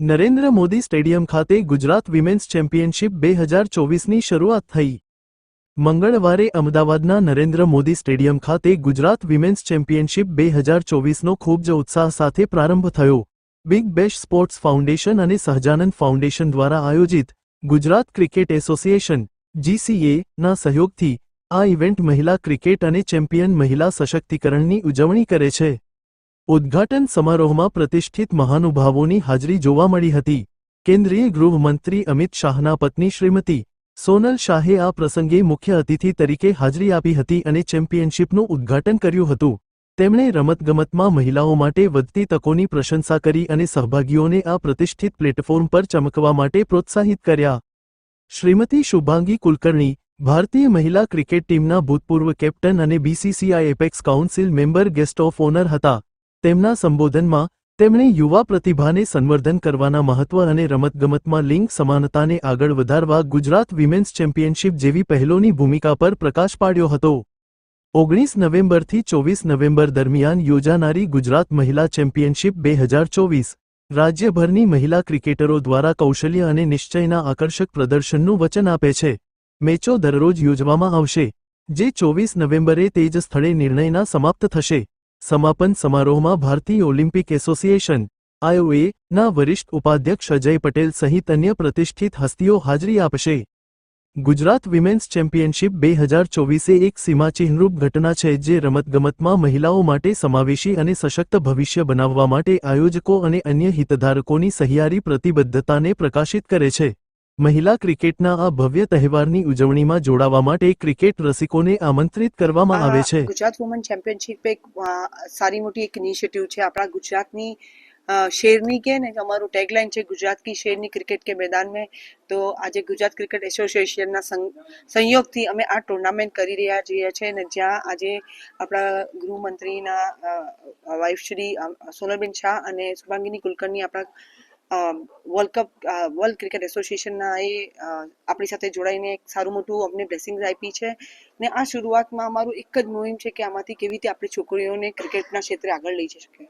Narendra Modi stadium ખાતે Gujarat women's championship બે હજાર ચોવીસની શરૂઆત થઈ. મંગળવારે અમદાવાદના નરેન્દ્ર મોદી સ્ટેડિયમ ખાતે ગુજરાત વિમેન્સ ચેમ્પિયનશિપ બે હજાર ચોવીસનો ખૂબ જ ઉત્સાહ સાથે પ્રારંભ થયો. બિગ બેશ સ્પોર્ટ્સ ફાઉન્ડેશન અને સહજાનંદ ફાઉન્ડેશન દ્વારા આયોજિત ગુજરાત ક્રિકેટ એસોસિએશન, જીસીએ, ના સહયોગથી આ ઇવેન્ટ મહિલા ક્રિકેટ અને ચેમ્પિયન મહિલા સશક્તિકરણની ઉજવણી કરે છે. ઉદ્ઘાટન સમારોહમાં પ્રતિષ્ઠિત મહાનુભાવોની હાજરી જોવા મળી હતી. કેન્દ્રીય ગૃહમંત્રી અમિત શાહના પત્ની શ્રીમતી સોનલ શાહે આ પ્રસંગે મુખ્ય અતિથિ તરીકે હાજરી આપી હતી અને ચેમ્પિયનશિપનું ઉદ્ઘાટન કર્યું હતું. તેમણે રમતગમતમાં મહિલાઓ માટે વધતી તકોની પ્રશંસા કરી અને સહભાગીઓને આ પ્રતિષ્ઠિત પ્લેટફોર્મ પર ચમકવા માટે પ્રોત્સાહિત કર્યા. શ્રીમતી શુભાંગી કુલકર્ણી, ભારતીય મહિલા ક્રિકેટ ટીમના ભૂતપૂર્વ કેપ્ટન અને BCCI apex council member guest of honour હતા. તેમના સંબોધનમાં, તેમણે યુવા પ્રતિભાને સંવર્ધન કરવાના મહત્વ અને રમતગમતમાં લિંગ સમાનતાને આગળ વધારવા ગુજરાત વિમેન્સ ચેમ્પિયનશિપ જેવી પહેલોની ભૂમિકા પર પ્રકાશ પાડ્યો હતો. ઓગણીસ નવેમ્બરથી ચોવીસ નવેમ્બર દરમિયાન યોજાનારી ગુજરાત મહિલા ચેમ્પિયનશિપ બે હજાર ચોવીસ, રાજ્યભરની મહિલા ક્રિકેટરો દ્વારા કૌશલ્ય અને નિશ્ચયના આકર્ષક પ્રદર્શનનું વચન આપે છે. મેચો દરરોજ યોજવામાં આવશે, જે ચોવીસ નવેમ્બરે તે જ સ્થળે નિર્ણયના સમાપ્ત થશે. સમાપન સમારોહમાં ભારતીય ઓલિમ્પિક એસોસિએશન આઈઓએ ના વરિષ્ઠ ઉપાધ્યક્ષ અજય પટેલ સહિત અન્ય પ્રતિષ્ઠિત હસ્તીઓ હાજરી આપશે. ગુજરાત વિમેન્સ ચેમ્પિયનશિપ બે હજાર ચોવીસે એક સીમાચિહ્નરૂપ ઘટના છે જે રમતગમતમાં મહિલાઓ માટે સમાવેશી અને સશક્ત ભવિષ્ય બનાવવા માટે આયોજકો અને અન્ય હિતધારકોની સહિયારી પ્રતિબદ્ધતાને પ્રકાશિત કરે છે. મહિલા ક્રિકેટના આ ભવ્ય તહેવારની ઉજવણીમાં જોડાવા માટે ક્રિકેટ રસિકોને આમંત્રિત કરવામાં આવે છે. ગુજરાત વુમન ચેમ્પિયનશિપ એક સારી મોટી એક ઇનિશિયેટિવ છે. આપણા ગુજરાતની શેરની કે ને અમારું ટેગલાઇન છે ગુજરાત કી શેરની ક્રિકેટ કે મેદાન મેં તો આજે ગુજરાત ક્રિકેટ એસોસિએશનના સંયોગથી અમે આ ટુર્નામેન્ટ કરી રહ્યા છીએ છે ને જ્યાં આજે આપણા ગૃહમંત્રીના વાઇફ શ્રી અ, સોનલબેન શાહ અને શુભાંગીની કુલકર્ણી આપણા વર્લ્ડ કપ વર્લ્ડ ક્રિકેટ એસોસિએશનના એ આપણી સાથે જોડાઈને એક સારું મોટું અમને બ્લેસિંગ્સ આપી છે. ને આ શરૂઆતમાં અમારું એક જ મુહિમ છે કે આમાંથી કેવી રીતે આપણી છોકરીઓને ક્રિકેટના ક્ષેત્રે આગળ લઈ જઈ શકે